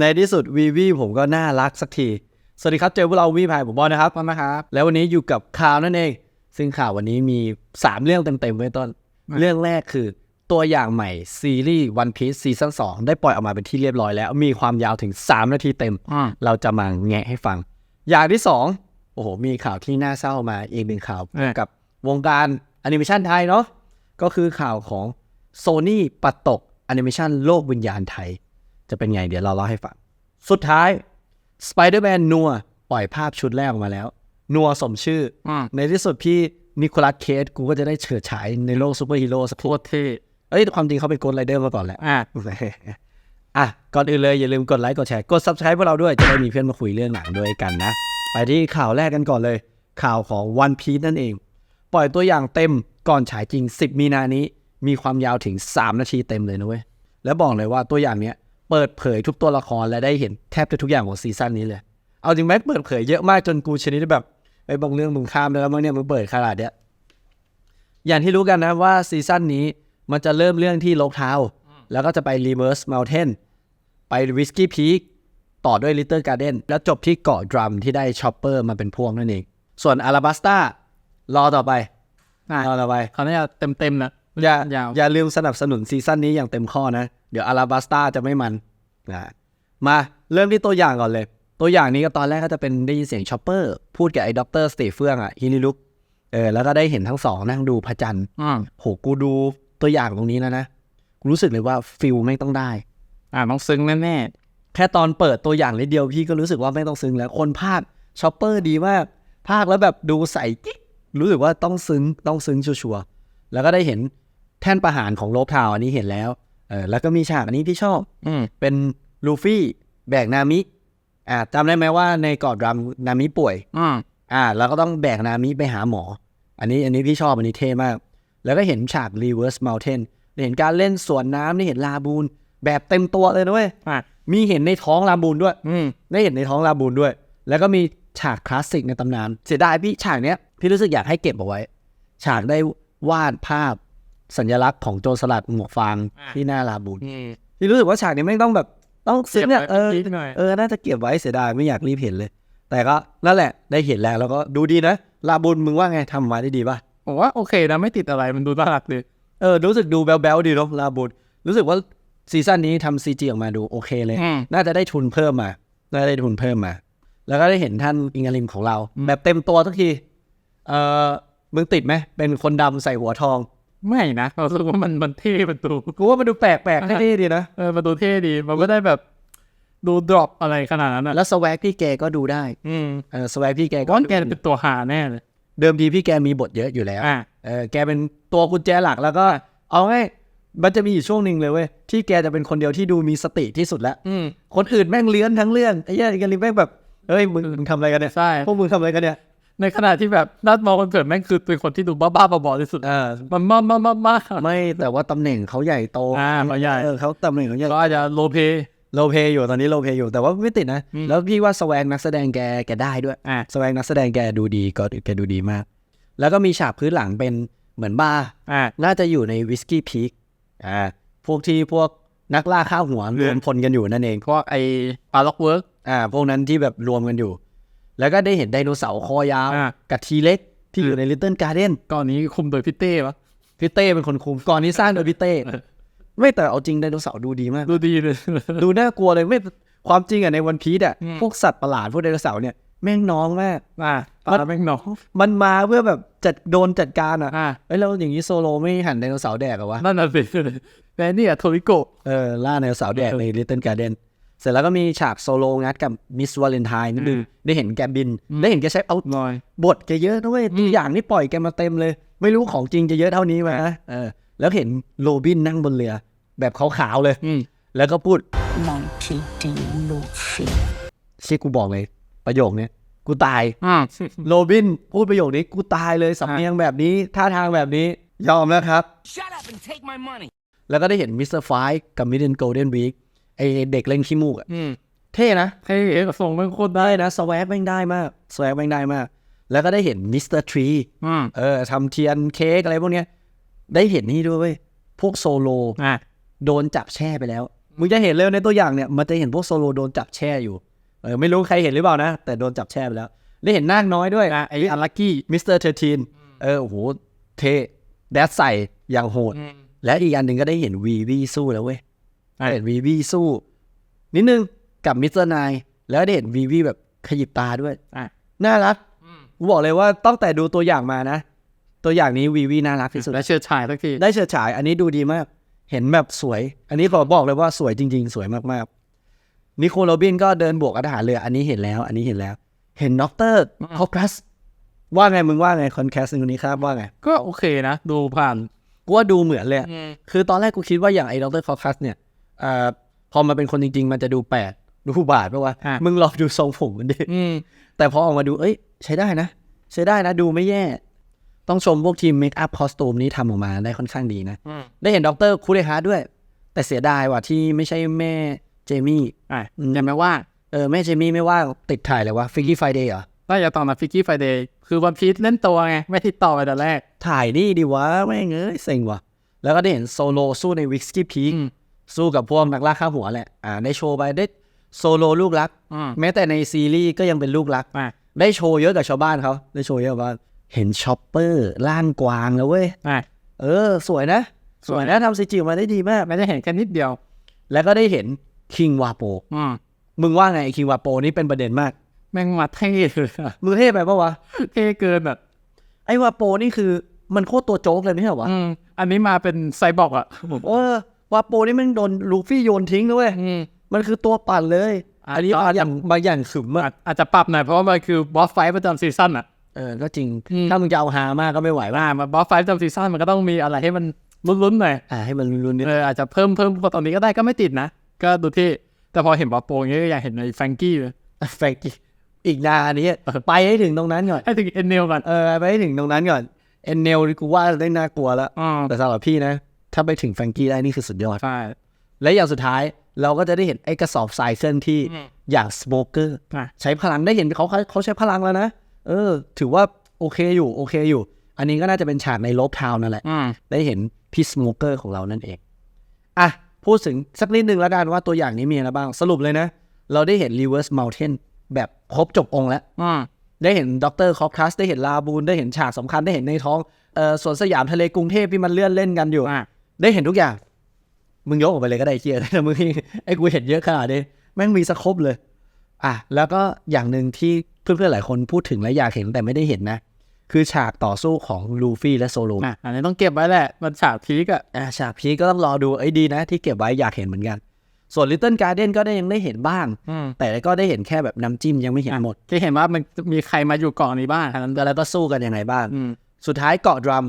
ในที่สุดวีวีผมก็น่ารักสักที สวัสดีครับเจอพวกเราวีพายผมบอลนะครับต้นนะครับ แล้ววันนี้อยู่กับข่าวนั่นเอง ซึ่งข่าววันนี้มี 3 เรื่องเต็มๆไว้ต้นอะเรื่องแรกคือตัวอย่างใหม่ซีรีส์ One Piece ซีซั่น2ได้ปล่อยออกมาเป็นที่เรียบร้อยแล้ว มีความยาวถึง 3 นาทีเต็มอ่าเราจะมาแงะให้ฟัง อย่างที่ 2 โอ้โห มีข่าวที่น่าเศร้ามาอีกหนึ่งข่าวเออกับวงการแอนิเมชันไทยเนาะก็คือข่าวของ Sony ปัดตกแอนิเมชันโลกวิญญาณไทย จะเป็นไงเดี๋ยวเราเล่าให้ฟัง สุดท้าย Spider-Man นัวปล่อยภาพชุดแรกออกมาแล้ว นัวสมชื่ออ่าในที่สุดพี่นิโคลัสเคสกูก็จะได้เฉิดฉายในโลกซูเปอร์ฮีโร่สักโคทีตรเท่เอ้ยความจริงเขาเป็นโกดไรเดอร์มาก่อนแหละอ่าอะ ก่อนอื่นเลยอย่าลืมกดไลค์กดแชร์กด subscribe พวกเราด้วย จะได้มีเพื่อนมาคุยเรื่องหนังด้วยกันนะ ไปที่ข่าวแรกกันก่อนเลย ข่าวของ One Piece นั่นเอง ปล่อยตัวอย่างเต็มก่อนฉายจริง 10 มีนานี้ มีความยาวถึง 3 นาทีเต็มเลยนะเว้ย แล้วบอกเลยว่าตัวอย่างเนี้ย เปิดเผยทุกตัวละครและได้เห็นแทบจะทุกอย่างของซีซั่นนี้เลย เอาจริงไหมเปิดเผยเยอะมากจนกูชนิดที่แบบไอ้บางเรื่องมึงข้ามได้แล้วมั้งเนี่ยมึงเปิดขนาดเนี้ยอย่างที่รู้กันนะว่าซีซั่นนี้มันจะเริ่มเรื่องที่โลกเท้าแล้วก็จะไป Reverse Mountain ไป Whiskey Peak ต่อด้วย Little Garden แล้วจบที่เกาะดรัมที่ได้ชอปเปอร์มาเป็นพวงนั่นเอง ส่วน Alabasta รอต่อไปอ่ารอต่อไปเขาน่าจะเต็มเต็มๆนะอย่ายาวอย่าลืมสนับสนุนซีซั่นนี้อย่างเต็มข้อนะ เดี๋ยว Alabasta จะไม่มันนะมาเริ่มที่ตัวอย่างก่อนเลย ตัวอย่างนี้ก็ตอนแรกก็จะเป็นได้ยินเสียงชอปเปอร์พูดกับไอ้ด็อกเตอร์สตีเฟื่องอะฮินิลุกเออแล้วก็ได้เห็นทั้งสองนั่งดูพระจันทร์อ่าโหกูดูตัวอย่างตรงนี้แล้วนะกูรู้สึกเลยว่าฟิลไม่งต้องได้ อ่าต้องซึ้งแน่แค่ตอนเปิดตัวอย่างนิดเดียวพี่ก็รู้สึกว่าไม่ต้องซึ้งแล้วคนภาคชอปเปอร์ดีมากภาคแล้วแบบดูใสกิ๊กรู้สึกว่าต้องซึ้งต้องซึ้งชัวร์ๆแล้วก็ได้เห็นแท่นประหารของโลบทาวน์อันนี้เห็นแล้ว เออแล้วก็มีฉากอันนี้ที่ชอบๆอืมเป็นลูฟี่แบกนามิอ่าจำได้ไหมว่าในเกาะดรัมนามิป่วยอ่าอ่าแล้วก็ต้องแบกนามิไปหาหมอ อันนี้อันนี้พี่ชอบอันนี้เท่มาก แล้วก็เห็นฉาก reverse mountain ได้เห็นการเล่นสวนน้ำได้เห็นลาบูนแบบเต็มตัวเลยนะเว้ยอ่ามีเห็นในท้องลาบูนด้วย อืมได้เห็นในท้องลาบูนด้วย แล้วก็มีฉากคลาสสิกในตำนาน เสียดายพี่ฉากเนี้ยพี่รู้สึกอยากให้เก็บเอาไว้ ฉากได้วาดภาพ สัญลักษณ์ของโจรสลัดหมวกฟางที่หน้าลาบูนอืมพี่รู้สึกว่าฉากนี้ไม่งต้องแบบต้องซึ้งเนี่ยเก็บไว้เออนิดหน่อยเออน่าจะเก็บไว้เสียดายไม่อยากรีบเห็นเลย แต่ก็นั่นแหละได้เห็นแล้วแล้วก็ดูดีนะลาบุญมึงว่าไงทำมาได้ดีป่ะผมว่าโอเคนะไม่ติดอะไรมันดูน่ารักดีเออรู้สึกดูแบ๊วๆดีเนาะลาบุญรู้สึกว่าซีซั่นนี้ทำซีจีออกมาดูโอเคเลยอืมน่าจะได้ทุนเพิ่มมาน่าจะได้ทุนเพิ่มมา แล้วก็ได้เห็นท่านอิงกาลิมของเรา แบบเต็มตัวทุกทีเออมึงติดไหมเป็นคนดำใส่หัวทอง ไม่นะเราสึกว่ามันมันเท่มันดูกูว่ามันดูแปลกๆเท่ๆดีนะเออมันดูเท่ดี มันไม่ได้แบบดูดรอปอะไรขนาดนั้นอะแล้วสวักพี่แกก็ดูได้ อืมเออสวักพี่แกก็ก้อนแกเป็นตัวหาแน่เลยเดิมทีพี่แกมีบทเยอะอยู่แล้วอ่าเออแกเป็นตัวกุญแจหลักแล้วก็ เอาให้มันจะมีอยู่ช่วงหนึ่งเลยเว้ยที่แกจะเป็นคนเดียวที่ดูมีสติที่สุดแล้วอืมคนอื่นแม่งเลื้อนทั้งเรื่องไอ้เหี้ยกันลิแม่งแบบเฮ้ยมึงมึงทำอะไรกันเนี่ยใช่พวกมึงทำอะไรกันเนี่ย ในขณะที่แบบนัดมองคนเกิดแม่งคือเป็นคนที่ดูบ้าๆบอๆที่สุดเออมันมามามามาไม่แต่ว่าตำแหน่งเขาใหญ่โตอ่าเขาใหญ่เออเขาตำแหน่งเขาใหญ่ก็อาจจะโลเพโลเพอยู่ตอนนี้โลเพอยู่แต่ว่าไม่ติดนะอืมแล้วพี่ว่าสแวงนักแสดงแกแกได้ด้วยอ่าสแวงนักแสดงแกดูดีก็แกดูดีมาก แล้วก็มีฉากพื้นหลังเป็นเหมือนบาร์อ่าน่าจะอยู่ในวิสกี้พีคอ่าพวกที่พวกนักล่าข้าวหัวรวมพลกันอยู่นั่นเองพวกไอ้ปลาล็อกเวิร์กอ่าพวกนั้นที่แบบรวมกันอยู่ แล้วก็ได้เห็นไดโนเสาร์คอยาวอ่า กับทีเล็กที่อยู่ในลิตเติ้ลการ์เด้นก่อนนี้คุมโดยพี่เต้ปะ พี่เต้เป็นคนคุมก่อนนี้สร้างโดยพี่เต้เออ ไม่แต่เอาจริงไดโนเสาร์ดูดีมาก ดูดีเลย ดูน่ากลัวเลยไม่ความจริงอะในวันพีดอะอืม พวกสัตว์ประหลาดพวกไดโนเสาร์เนี่ยแม่งน้องมาก อ่าปลาแม่งหนองมันมาเพื่อแบบจัดโดนจัดการอะอ่าเอ้ยแล้วอย่างนี้โซโลไม่หันไดโนเสาร์แดกเหรอวะ นั่นน่ะสิแต่เนี่ยโทริโกะ เออล่าไดโนเสาร์แดกในลิตเติ้ลการ์เดน เสร็จแล้วก็มีฉากโซโลงัดกับมิสวาเลนไทน์นิดนึงอืมได้เห็นแกบินอืมได้เห็นแกใช้เอาหน่อยบทแกเยอะด้วยอืมตัวอย่างนี่ปล่อยแกมาเต็มเลย ไม่รู้ของจริงจะเยอะเท่านี้ไหมนะเออแล้วเห็นโรบินนั่งบนเรือ แบบขาวๆเลยอืมแล้วก็พูด Mighty D. Luffy. ชี่กูบอกเลย ประโยคเนี้ยกูตายอ่าโรบินพูดประโยคนี้กูตายเลยสำเนียงแบบนี้ ท่าทางแบบนี้ยอมแล้วครับ Shut up and take my money. แล้วก็ได้เห็นมิสเตอร์ไฟกับมิดเดิลโกลเด้นวีค ไอเด็กเล่นขี้มูกอะอืมเท่นะให้เอกส่งแม่งโคตรได้ได้นะสว a กแม่งได้มากสว a กแม่งได้มาก แล้วก็ได้เห็นมิสเตอร์ทรีอืมเออทำเทียนเค้กอะไรพวกเนี้ย ได้เห็นนี่ด้วยเว้ยพวกโซโลอ่าโดนจับแช่ไปแล้ว มึงจะเห็นเลยในตัวอย่างเนี่ยมันจะเห็นพวกโซโลโดนจับแช่อยู่เออไม่รู้ใครเห็นหรือเปล่านะ แต่โดนจับแช่ไปแล้วได้เห็นนาคน้อยด้วยอะไอ้อัลลักกี้มิสเตอร์เทอร์ทีนเออโอ้โหเทแดดใส่อย่างโหด และอีกอันหนึ่งก็ได้เห็นวีวีสู้แล้วเว้ยใช่ เห็นวีวีสู้ นิดนึงกับมิสเตอร์นายแล้วได้เห็นวีวีแบบขยิบตาด้วยอะน่ารักกูบอกเลยว่าตั้งแต่ดูตัวอย่างมานะ ตัวอย่างนี้วีวีน่ารักที่สุดและเชิดชายสักทีได้เฉิดฉาย อันนี้ดูดีมาก เห็นแบบสวย อันนี้ขอบอกเลยว่าสวยจริง ๆ สวยมากๆนิโคลโรบินก็เดินบวกกับทหารเรืออันนี้เห็นแล้ว อันนี้เห็นแล้ว เห็นด็อกเตอร์คอคัสว่าไงมึงว่าไงคอนแคสคนนี้ครับว่าไง ก็โอเคนะ ดูผ่านกูว่าดูเหมือนเลยอะคือตอนแรกกูคิดว่าอย่างไอ้ด็อกเตอร์คอคัสเนี่ยเอ่อพอมาเป็นคนจริง ๆ มันจะดูแปลกดูผู้บาทปะวะอะ มึงลองดูทรงผมมันดิ อืม แต่พอออกมาดู เอ้ย ใช้ได้นะ ใช้ได้นะ ดูไม่แย่ ต้องชมพวกทีมเมคอัพคอสตูมนี้ทำออกมาได้ค่อนข้างดีนะ อืม ได้เห็นด็อกเตอร์คูเดฮาร์ดด้วย แต่เสียดายว่ะที่ไม่ใช่แม่เจมี่ อะอืมยังไม่ว่าเออ แม่เจมี่ไม่ว่าติดถ่ายเลยวะฟิกกี้ไฟเดย์เหรอ น่าจะตอนนั้นฟิกกี้ไฟเดย์คือวันพีชเล่นตัวไง ไม่ติดต่อไปแต่แรก ถ่ายนี่ดีวะแม่งเอ้ยเซ็งว่ะ แล้วก็ได้เห็นโซโลสู้ในวิกกี้พีคอืม สู้กับพวกนักล่าข้าหัวแหละอ่าได้โชว์ไปได้โซโลลูกรักอืมแม้แต่ในซีรีส์ก็ยังเป็นลูกรักอะได้โชว์เยอะกับชาวบ้านเขาได้โชว์เยอะกับบ้านเห็นช็อปเปอร์ล่านกวางแล้วเว้ยอะเออ สวยนะ สวยนะทำซีจีออกมาได้ดีมากไม่ได้เห็นแค่นิดเดียว แล้วก็ได้เห็นคิงวาโปอืมมึงว่าไงคิงวาโปนี่เป็นประเด็นมาก แม่งมาเท่เลยอะมึงเท่ไปปะวะเท่เกินอะไอ้วาโปนี่คือมันโคตรตัวโจ๊กเลยไม่ใช่เหรอวะอืมอันนี้มาเป็นไซบอร์กอะเออ วาโปนี่มันโดนลูฟี่โยนทิ้งนะเว้ยอืมมันคือตัวปั่นเลยอะอันนี้ก็บางอย่างบางอย่างขึมอะอาจอาจจะปรับหน่อยเพราะว่ามันคือบอสไฟท์ประจำซีซั่นอะเออก็จริงอืมถ้ามึงจะเอาฮามากก็ไม่ไหวว่าว่ามาบอสไฟท์ประจำซีซั่นมันก็ต้องมีอะไรให้มันลุ้นๆหน่อยอ่าให้มันรุนๆนิดเอออาจจะเพิ่มเพิ่มพอตอนนี้ก็ได้ก็ไม่ติดนะ ก็ดูที่แต่พอเห็นบอสโปอย่างเงี้ยก็อยากเห็นในแฟรงกี้เลยแฟกกี้อีกนานนี้ไปให้ถึงตรงนั้นก่อนให้ถึงเอ็นเนลก่อนเออไปให้ถึงตรงนั้นก่อนเอ็นเนลกูว่าได้น่ากลัวแล้วอืมแต่สำหรับพี่นะ ถ้าไปถึงแฟรงกี้ได้นี่คือสุดยอด ใช่ และอย่างสุดท้ายเราก็จะได้เห็นไอ้กระสอบทรายเคลื่อนที่อืมอย่างสโมเกอร์อะ ใช้พลังได้เห็นเขาเขาเขาใช้พลังแล้วนะ เออ ถือว่าโอเคอยู่โอเคอยู่ อันนี้ก็น่าจะเป็นฉากในโลบทาวน์นั่นแหละ อืม ได้เห็นพี่สโมเกอร์ของเรานั่นเอง อะ พูดถึงสักนิดหนึ่งแล้วกันว่าตัวอย่างนี้มีอะไรบ้าง สรุปเลยนะ เราได้เห็น Reverse Mountain แบบครบจบองค์แล้ว อืม ได้เห็นด็อกเตอร์คอปคัสได้เห็นลาบูน ได้เห็นฉากสำคัญได้เห็นในท้องเอ่อสวนสยามทะเลกรุงเทพที่มันเลื่อนเล่นกันอยู่ อะ ได้เห็นทุกอย่าง มึงยกออกไปเลยก็ได้เคียแต่มึงไอ้กูเห็นเยอะขนาดนี้แม่งมีสครบเลย อะแล้วก็อย่างหนึ่งที่เพื่อนๆหลายคนพูดถึงและอยากเห็นแต่ไม่ได้เห็นนะ คือฉากต่อสู้ของลูฟี่และโซโลอะอันนี้ต้องเก็บไว้แหละ มันฉากพีกอะอะฉากพีคก็ต้องรอดูไอ้ยดีนะ ที่เก็บไว้อยากเห็นเหมือนกัน ส่วน Little Garden ก็ได้ยังได้เห็นบ้างอืมแต่ก็ได้เห็นแค่แบบน้ำจิ้มยังไม่เห็นหมดที่เห็นว่ามันมีใครมาอยู่เกาะนี้บ้างแค่นั้นแล้วก็สู้กันยังไงบ้างอืมสุดท้ายเกาะดรัม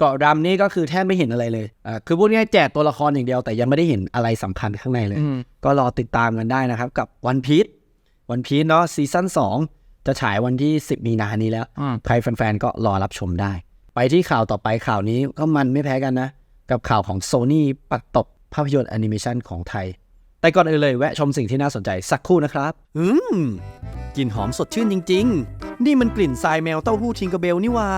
เกาะดรัมนี่ก็คือแทบไม่เห็นอะไรเลยอ่าคือพูดง่ายๆแจกตัวละครอย่างเดียวแต่ยังไม่ได้เห็นอะไรสำคัญข้างในเลยอืมก็รอติดตามกันได้นะครับ กับวันพี e วันพี e เนาะซีซั่น2 จะฉายวันที่ 10 มีนานี้แล้ว อืม ใครแฟนๆ ก็รอรับชมได้ ไปที่ข่าวต่อไปข่าวนี้ก็มันไม่แพ้กันนะ กับข่าวของ Sony ปัดตบภาพยนตร์แอนิเมชันของไทย แต่ก่อนอื่นเลยแวะชมสิ่งที่น่าสนใจสักครู่นะครับ อืม กลิ่นหอมสดชื่นจริง ๆ นี่มันกลิ่นทรายแมวเต้าหู้ทิงเกอร์เบลนี่หว่า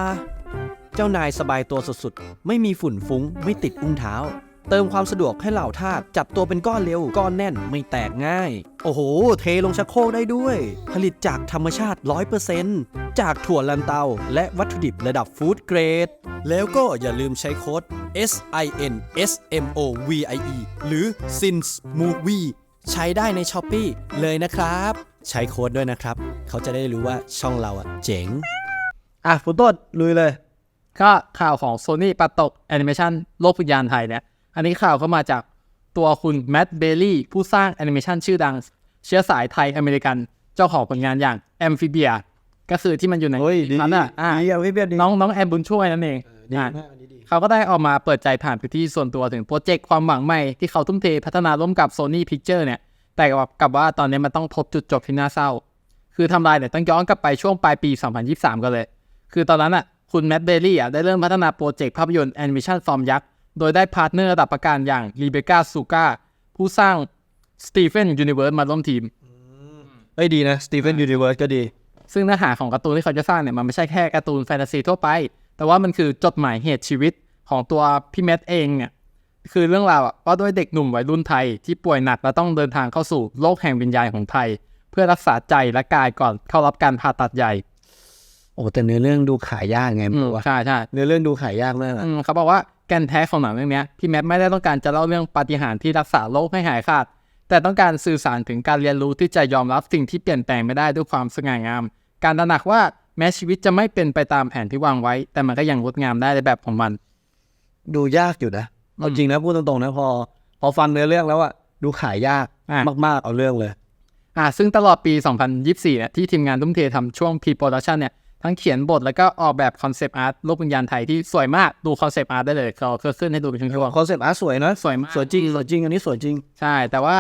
เจ้านายสบายตัวสุดๆ ไม่มีฝุ่นฟุ้ง ไม่ติดอุ้งเท้า เติมความสะดวกให้เหล่าทาสจับตัวเป็นก้อนเร็ว ก้อนแน่นไม่แตกง่าย โอ้โห เทลงชักโครกได้ด้วย ผลิตจากธรรมชาติ 100%จากถั่วลันเตา และวัตถุดิบระดับฟู้ดเกรด แล้วก็อย่าลืมใช้โค้ด S I N S M O V I E หรือ SINS Movie ใช้ได้ใน s h อ p e e เลยนะครับ ใช้โค้ดด้วยนะครับ เขาจะได้รู้ว่าช่องเราอะเจ๋ง อะฟุตต้นลุยเลย ก็ข่าวของ Sony ปัดตกแอนิเมชันโลกวิญญาณไทยเนี่ย อันนี้ข่าวก็มาจากตัวคุณแมตต์เบลลี่ผู้สร้างแอนิเมชันชื่อดัง เชื้อสายไทยอเมริกัน เจ้าของผลงานอย่างแอมฟิเบียก็คือที่มันอยู่ในโอ้ยดีนั้นอะอะดีอะพี่เบียร์ดีน้องน้องแอมบุญช่วยนั่นเองดีอะมากอันนี้ดีเขาก็ได้ออกมาเปิดใจผ่านพื้นที่ส่วนตัวถึงโปรเจกต์ความหวังใหม่ที่เขาทุ่มเทพัฒนาร่วมกับ Sony Picture เนี่ย แต่กับกับว่าตอนนี้มันต้องพบจุดจบที่น่าเศร้า คือทำลายเนี่ยต้องย้อนกลับไปช่วงปลายปี 2023 กันเลย คือตอนนั้นอะ คุณแมตต์เบลลี่อะได้เริ่มพัฒนาโปรเจกต์ภาพยนตร์แอนิเมชันฟอร์มยักษ์ โดยได้พาร์ทเนอร์ระดับประการอย่างรีเบคก้าซูกาผู้สร้างสตีเฟนยูนิเวิร์สมาร่วมทีมเอ้ยดีนะสตีเฟนยูนิเวิร์สก็ดี ซึ่งเนื้อหาของการ์ตูนที่เขาจะสร้างเนี่ย มันไม่ใช่แค่การ์ตูนแฟนตาซีทั่วไป แต่ว่ามันคือจดหมายเหตุชีวิตของตัวพี่แมทเองเนี่ยคือเรื่องราวอะว่าด้วยเด็กหนุ่มวัยรุ่นไทยที่ป่วยหนักและต้องเดินทางเข้าสู่โลกแห่งวิญญาณของไทย เพื่อรักษาใจและกายก่อนเข้ารับการผ่าตัดใหญ่ โอ้แต่เนื้อเรื่องดูขายยากไงอืไม่มรู้ว่าใช่ใช่เนื้อเรื่องดูขายยากมากอะอืมเขาบอกว่าแกนแท้ของหนังเรื่องเนี้ยพี่แมทไม่ได้ต้องการจะเล่าเรื่องปาฏิหาริย์ที่รักษาโรคให้หายขาด แต่ต้องการสื่อสารถึงการเรียนรู้ที่จะยอมรับสิ่งที่เปลี่ยนแปลงไม่ได้ด้วยความสง่างาม การตระหนักว่าแม้ชีวิตจะไม่เป็นไปตามแผนที่วางไว้ แต่มันก็ยังงดงามได้ในแบบของมัน ดูยากอยู่นะเอาจริงนะพูดตรงๆนะพอ พอฟังเนื้อเรื่องแล้วอะดูขายยากอะมากๆเอาเรื่องเลย อ่า ซึ่งตลอดปี 2024เนี่ยที่ทีมงานทุ่มเททำช่วง pre-production เนี่ย ทั้งเขียนบทแล้วก็ออกแบบคอนเซปต์อาร์ตโลกวิญญาณไทยที่สวยมากดูคอนเซปต์อาร์ตได้เลยเราเคยขึ้นให้ดูเป็นช่วงๆคอนเซปต์อาร์ตสวยนะสวยมากสวยจริงสวยจริงอันนี้สวยจริง ใช่ แต่ว่า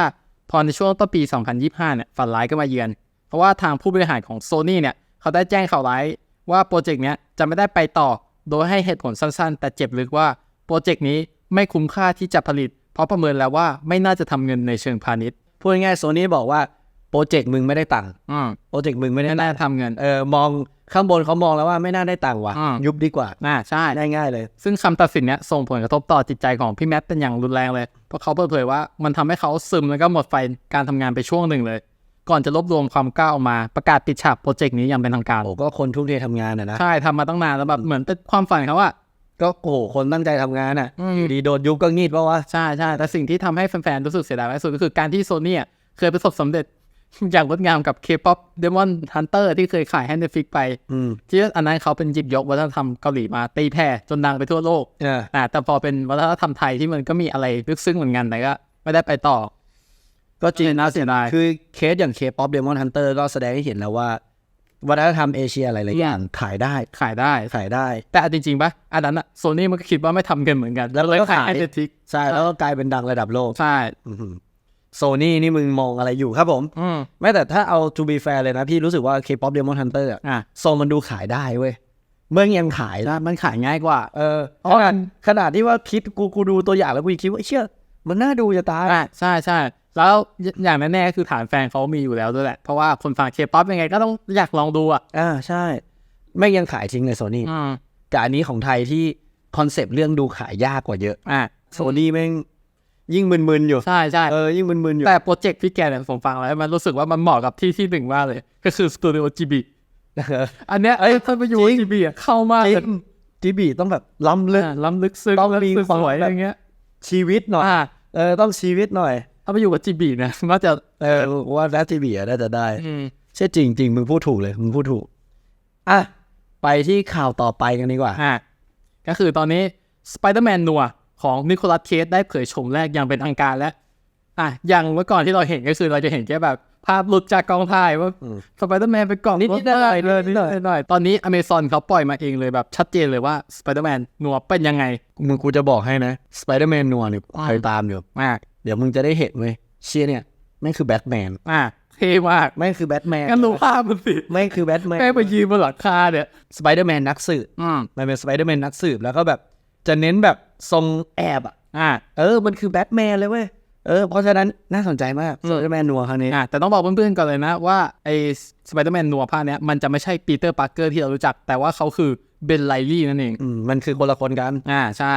พอในช่วงต้นปี 2025 เนี่ยฝันร้ายก็มาเยือน เพราะว่าทางผู้บริหารของ Sony เนี่ยเขาได้แจ้งข่าวร้ายว่าโปรเจกต์เนี้ยจะไม่ได้ไปต่อโดยให้เหตุผลสั้นๆ แต่เจ็บลึกว่าโปรเจกต์นี้ไม่คุ้มค่าที่จะผลิต เพราะประเมินแล้วว่าไม่น่าจะทำเงินในเชิงพาณิชย์พูดง่ายๆโซนี่บอกว่าโปรเจกต์มึงไม่ได้ตังค์อืมโปรเจกต์มึงไม่ได้ไม่ตัน่างค์ทำเงินเออมอง ข้างบนเขามองแล้วว่าไม่น่าได้ตังค์ว่ะอืมยุบดีกว่าน่าใช่ง่ายๆเลย ซึ่งคำตัดสินเนี้ยส่งผลกระทบต่อจิตใจของพี่แมทเป็นอย่างรุนแรงเลย เพราะเขาเปิดเผยว่ามันทำให้เขาซึมแล้วก็หมดไฟการทำงานไปช่วงหนึ่งเลย ก่อนจะรวบรวมความกล้าออกมาประกาศปิดฉากโปรเจกต์นี้อย่างเป็นทางการ โอ้ก็คนทุ่มเททำงานอะนะ ใช่ทำมาตั้งนานแล้วแบบเหมือนเป็นความฝันเขาอะ ก็โอ้โหคนตั้งใจทำงานอะอืม อยู่ดีโดนยุบก็งีดเพราะว่าใช่ใช่แต่สิ่งที่ทำให้แฟนๆรู้สึกเสียดายมากที่สุดก็คือการที่โซนี่เคยประสบสำเร็จ อย่างงดงามกับ K-POP Demon Hunter ที่เคยขายให้ Netflix ไปอืมที่อันนั้นเขาเป็นหยิบยกวัฒนธรรมเกาหลีมาตีแผ่จนดังไปทั่วโลกเอออ่าแต่พอเป็นวัฒนธรรมไทยที่มันก็มีอะไรลึกซึ้งเหมือนกันแต่ก็ไม่ได้ไปต่อ ก็จริงน่าเสียดายคือเคสอย่าง K-pop Demon Hunter ก็แสดงให้เห็นแล้วว่า วัฒนธรรมเอเชียหลายๆอย่างขายได้ขายได้ขายได้ แต่เอาจริงๆปะอันนั้นอะโซนี่มันก็คิดว่าไม่ทำเงินเหมือนกัน แล้วเลยก็ขายขายให้ Netflix ใช่แล้วก็กลายเป็นดังระดับโลกใช่ โซนี่นี่มึงมองอะไรอยู่ครับผมอืมไม่แต่ถ้าเอา to be fair เลยนะ พี่รู้สึกว่า K-pop Demon Hunter อะอะทรงมันดูขายได้เว้ย เมื่อยังขายแล้วมันขายง่ายกว่า เออขนาดขนาดที่ว่าคิดกูกูดูตัวอย่างแล้วกูยังคิดว่าเชื่อ มันน่าดูจะตายอะใช่ใช่แล้วอย่างแน่ๆคือฐานแฟนเขามีอยู่แล้วด้วยแหละ เพราะว่าคนฟังเคป๊อปยังไงก็ต้องอยากลองดูอะอ่าใช่ ไม่ยังขายทิ้งเลยโซนี่อืมกับอันนี้ของไทยที่คอนเซปต์เรื่องดูขายยากกว่าเยอะ อะโซนี่แม่ง ยิ่งมึนๆอยู่ใช่ใช่เออยิ่งมึนๆอยู่แต่โปรเจกต์พี่แกเนี่ยผมฟังแล้วมันรู้สึกว่ามันเหมาะกับที่ที่หนึ่งมากเลย ก็คือสตูดิโอจีบีอันเนี้ยเอ้ยถ้าไปอยู่จริงจีบีอะเข้ามากจริเลยงจีบีต้องแบบล้ำลึกอะล้ำลึกซึ้งต้องมีและความสวยแบบอย่างเงี้ยชีวิตหน่อยอะเออต้องชีวิตหน่อย ถ้าไปอยู่กับจีบีเนี่ยน่าจะเออว่าแล้วจีบีอะน่าจะได้อืมใช่จริงจริงมึงพูดถูกเลยมึงพูดถูกอะไปที่ข่าวต่อไปกันดีกว่าอะก็คือตอนนี้สไปเดอร์แมนนัว ของนิโคลัสเคสได้เผยโฉมแรกอย่างเป็นทางการแล้วอะอย่างเมื่อก่อนที่เราเห็นก็คือเราจะเห็นแค่แบบภาพหลุดจากกองถ่ายว่าอืมสไปเดอร์แมนไปกล่องนิดๆหน่อยๆเลยนินิดดๆหน่อยๆหน่อยๆตอนนี้อเมซอนเขาปล่อยมาเองเลยแบบชัดเจนเลยว่าสไปเดอร์แมนนัวเป็นยังไงมึงกูจะบอกให้นะสไปเดอร์แมนนัวเนี่ยอ่าใครตามอยู่มาก เดี๋ยวมึงจะได้เห็นเว้ยเชียเนี่ยแม่งคือแบทแมนอะเท่มากแม่งคือแบทแมนงั้นดูภาพมันสิแม่งคือแบทแมนแม่งไปยืนบนหลังคาเนี่ยสไปเดอร์แมนนักสืบอืมมันเป็นสไปเดอร์แมนนักสืบแล้วก็แบบจะเน้นแบบ ทรงแอบอะอะเออมันคือแบทแมนเลยเว้ยเออเพราะฉะนั้นน่าสนใจมากอืสมไปเดอร์แมนนัวครั้งนี้อะแต่ต้องบอกเพื่อนๆก่อนเลยนะว่าไอ้สไปเดอร์แมนนัวภาคเนี้ยมันจะไม่ใช่ปีเตอร์ปาร์เกอร์ที่เรารู้จัก แต่ว่าเขาคือเบนไลลี่นั่นเองอืมมันคือคนละคนกันอ่าใช่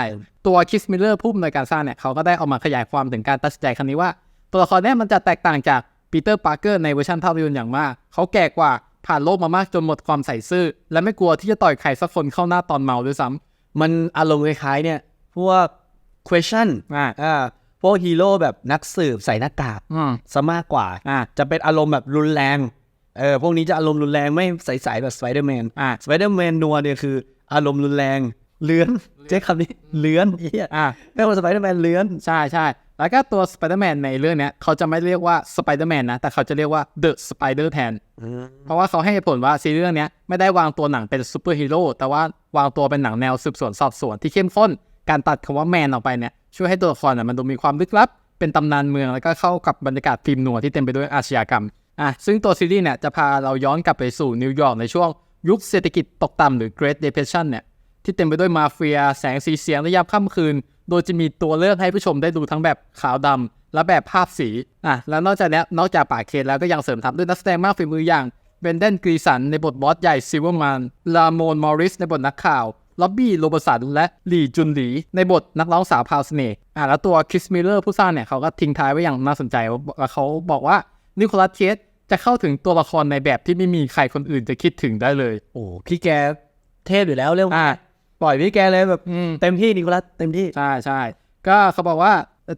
ตัวคิสมิลเลอร์ผู้อำนวยการสร้างเนี่ยเขาก็ได้เอามาขยายความถึงการตัดสินใจครั้งนี้ว่า ตัวละครเนี้มันจะแตกต่างจากปีเตอร์ปาร์เกอร์ในเวอร์ชันภาพยนตร์อย่างมากเขาแก่กว่าผ่านโลกมามากจนหมดความใส่ซื่อและไม่กลัวที่จะต่อยใครสักคนเข้าหน้าตอนเมาด้วยซ้ำมันอารมณ์คล้ายๆเนี่ย พวก question อ่าอ่าพวกฮีโร่แบบนักสืบใส่หน้ากากอืมซะมากกว่าอ่าจะเป็นอารมณ์แบบรุนแรงเออพวกนี้จะอารมณ์รุนแรงไม่ใสๆแบบสไปเดอร์แมนอ่าสไปเดอร์แมนนัวเนี่ยคือ อารมณ์รุนแรงเลื้อนใช้คำนี้เลื้อนเหียอ่าแม่งว่าสไปเดอร์แมนเลื้อนใช่ใช่แล้วก็ตัวสไปเดอร์แมนในเรื่องเนี้ยเขาจะไม่เรียกว่าสไปเดอร์แมนนะ แต่เขาจะเรียกว่าเดอะสไปเดอร์แทนเพราะว่าเขาให้เหตุผลว่าซีรีส์เรื่องเนี้ยไม่ได้วางตัวหนังเป็นซูเปอร์ฮีโร่แต่ว่าวางตัวเป็นหนังแนวสืบสวนสอบสวนที่เข้มข้น การตัดคำว่าแมนออกไปเนี่ยช่วยให้ตัวละครน่ะมันดูมีความลึกลับ เป็นตำนานเมืองแล้วก็เข้ากับบรรยากาศฟิล์มหนัวที่เต็มไปด้วยอาชญากรรมอะซึ่งตัวซีรีส์เนี่ยจะพาเราย้อนกลับไปสู่นิวยอร์กในช่วงยุคเศรษฐกิจตกต่ำหรือ Great Depression เนี่ยที่เต็มไปด้วยมาเฟีย แสงสีเสียงและยามค่ำคืน โดยจะมีตัวเลือกให้ผู้ชมได้ดูทั้งแบบขาวดำและแบบภาพสีอะแล้วนอกจากนี้นอกจากป่าเคนแล้วก็ยังเสริมทัพด้วยนักแสดงมากฝีมืออย่างเบนเดนกรีสันในบทบอสใหญ่ซิลเวอร์แมนลาโมนมอริสในบทนักข่าว ล็อบบี้โรเบร์สันและหลี่จุนหลี ในบทนักร้องสาวพราวเสน่ห์อ่าแล้วตัวคริสมิลเลอร์ผู้สร้างเนี่ยเขาก็ทิ้งท้ายไว้อย่างน่าสนใจว่าเขาบอกว่านิโคลัสเคสจะเข้าถึงตัวละครในแบบที่ไม่มีใครคนอื่นจะคิดถึงได้เลย โอ้พี่แกเทพอยู่แล้วเรื่องอ่าปล่อยพี่แกเลยแบบอืมเต็มที่นิโคลัสเต็มที่ใช่ใช่ก็เขาบอกว่า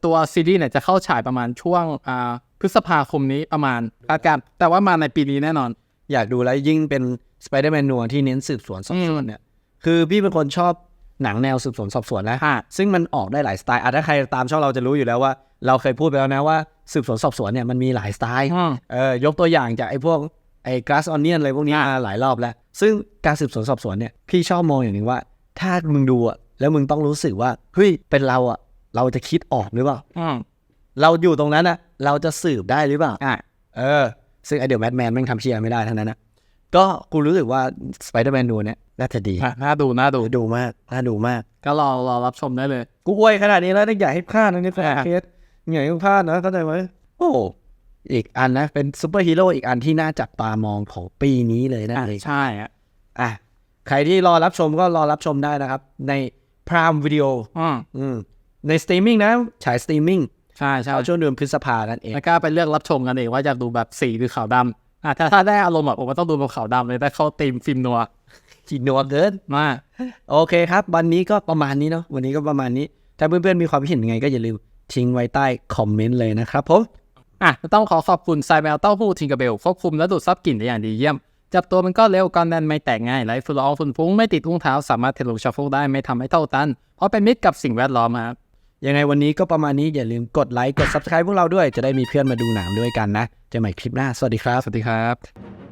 ตัวซีรีส์เนี่ยจะเข้าฉายประมาณช่วงอ่าพฤษภาคมนี้ประมาณอาการแต่ว่ามาในปีนี้แน่นอน อยากดูแล้วยิ่งเป็นสไปเดอร์แมนนัวที่เน้นสืบสวนสอบสวนเนี่ย คือพี่เป็นคนชอบหนังแนวสืบสวนสอบสวนนะฮะซึ่งมันออกได้หลายสไตล์อะถ้าใครตามช่องเราจะรู้อยู่แล้วว่า เราเคยพูดไปแล้วนะว่าสืบสวนสอบสวนเนี่ยมันมีหลายสไตล์อืมเออยกตัวอย่างจากไอ้พวกไอ้ glass onion อะไรพวกนี้มาหลายรอบแล้ว ซึ่งการสืบสวนสอบสวนเนี่ยพี่ชอบมองอย่างหนึงว่า ถ้ามึงดูอะแล้วมึงต้องรู้สึกว่าเฮ้ยเป็นเราอะเราจะคิดออกหรือเปล่าอืมเราอยู่ตรงนั้นอะเราจะสืบได้หรือเปล่าอะเออ ซึ่งไอเดียแมทแมนแม่งทำเชียร์ไม่ได้ทั้งนั้นนะ ก็กูรู้สึกว่าสไปเดอร์แมนดูเนี่ยน่าจะดีอะน่าดูน่าดูดูมากน่าดูมาก ก็รอรอรับชมได้เลย กูอวยขนาดนี้แล้วอยากให้พลาดนะนี่อ่าเคสอย่าให้พลาดนะเข้าใจไหมโอ้อีกอันนะ เป็นซูเปอร์ฮีโร่อีกอันที่น่าจับตามองของปีนี้เลยนะอะเองใช่อะอะใครที่รอรับชมก็รอรับชมได้นะครับ ในพรามวิดีโออืมอืมในสตรีมมิ่งนะฉายสตรีมมิ่งใช่ใช่เอาช่วงเดือนพฤษภานั่นเองแล้วก็ไปเลือกรับชมกันเองว่าอยากดูแบบสีหรือขาวดำ อะถ้าถ้าได้อารมณ์แบบผมก็ต้องดูแบบขาวดำเลยแต่เข้าธีมฟิล์มนัวจีนัวเกินมากโอเคครับ วันนี้ก็ประมาณนี้เนาะวันนี้ก็ประมาณนี้ ถ้าเพื่อนๆมีความคิดเห็นยังไงก็อย่าลืมทิ้งไว้ใต้คอมเมนต์เลยนะครับผมอะต้องขอขอบคุณไซแมวเต้าหู้ทิงกระเบลควบคุมและดูดซับกลิ่นได้อย่างดีเยี่ยม จับตัวมันก็เร็วก้อนแน่นไม่แตกง่ายไร้ฝุ่นละอองฝุ่นฟุ้งไม่ติดอุ้งเท้าสามารถเทลงชัฟเฟิลได้ไม่ทำให้เท่าตัน เพราะเป็นมิตรกับสิ่งแวดล้อมครับ ยังไงวันนี้ก็ประมาณนี้อย่าลืมกดไลค์กด subscribe พวกเราด้วยจะได้มีเพื่อนมาดูหนังด้วยกันนะเจอกันใหม่คลิปหน้าสวัสดีครับ สวัสดีครับ